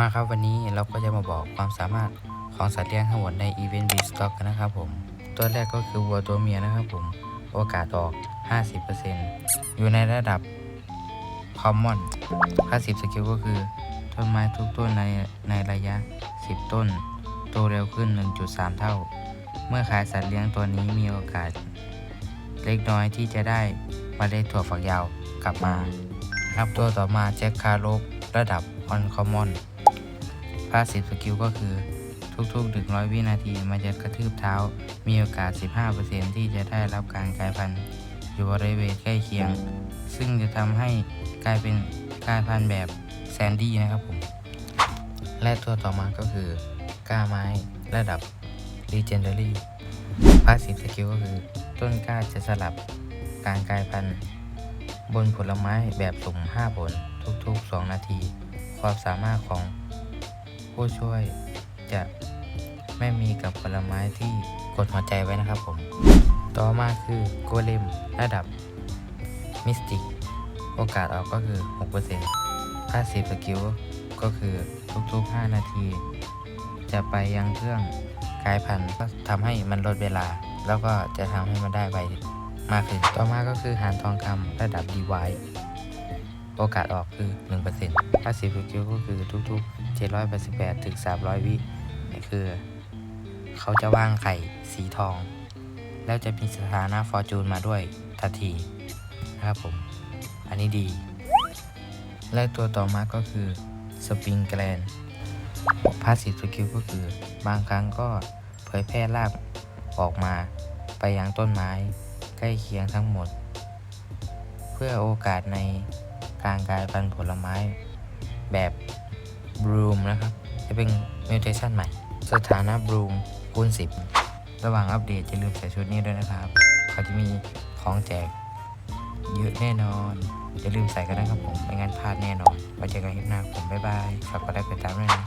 มาครับวันนี้เราก็จะมาบอกความสามารถของสัตว์เลี้ยงทั้งหมดใน Event b e s t o c k กันนะครับผม ตัวแรกก็คือวัวตัวเมียนะครับผม โอกาสออก 50%อยู่ในระดับ Common 50สกิลก็คือ ต้นไม้ทุกต้นในในระยะ 10 ต้น โตเร็วขึ้น 1.3 เท่า เมื่อขายสัตว์เลี้ยงตัวนี้มีโอกาส เล็กน้อยที่จะได้มาเล็ดถั่วฝักยาวกลับมา ครับตัวต่อมาแจ็คคาร์ลบระดับ Uncommon พาสซีฟสกิลก็คือทุกๆ 100 วินาทีมันจะกระทืบเท้า มีโอกาส 15%ที่จะได้รับการกลายพันธุ์อยู่บริเวณใกล้เคียง ซึ่งจะทำให้กลายเป็นกลายพันธุ์แบบแซนดี้นะครับผม และตัวต่อมาก็คือก้าไม้ระดับ Legendary พาสซีฟสกิลก็คือ ต้นกล้าจะสลับการกลายพันธุ์ บนผลไม้แบบสุ่ม 5 ผลทุกๆ 2 นาที ความสามารถของ ผู้ช่วยจะไม่มีกับผลไม้ที่กดหัวใจไว้นะครับผม ต่อมาคือโกเลมระดับมิสติก โอกาสออกก็คือ 6%ค่าสิบสกิลก็คือทุกๆ 5 นาที จะไปยังเครื่องกลายพันธุ์ก็ทำให้มันลดเวลา แล้วก็จะทำให้มันได้ใบมากขึ้น ต่อมาก็คือหานทองคำระดับดีไว โอกาสออกคือ1%ค่าสิบสกิลก็คือทุกๆ 788 ถึง 300 วินี่คือ เขาจะว่างไข่สีทอง แล้วจะมีสถานะฟอร์จูนมาด้วยทันทีนะครับผม อันนี้ดี และตัวต่อมาก็คือสปริงแกลนพาสซีฟสกิลก็คือบางครั้งก็เผยแพร่รากออกมาไปยังต้นไม้ใกล้เคียงทั้งหมด เพื่อโอกาสใน การกลายพันธุ์ผลไม้แบบบลูมนะครับ จะเป็นมิวเทชันใหม่ สถานะบลูมคูณ 10 ระหว่างอัปเดตอย่าลืมใส่ชุดนี้ด้วยนะครับ เขาจะมีของแจกเยอะแน่นอนอย่าลืมใส่กันนะครับผม ไม่งั้นพลาดแน่นอนไว้เจอกันคลิปหน้าผม บ๊ายบาย ฝากกดไลค์กดติดตามด้วยนะ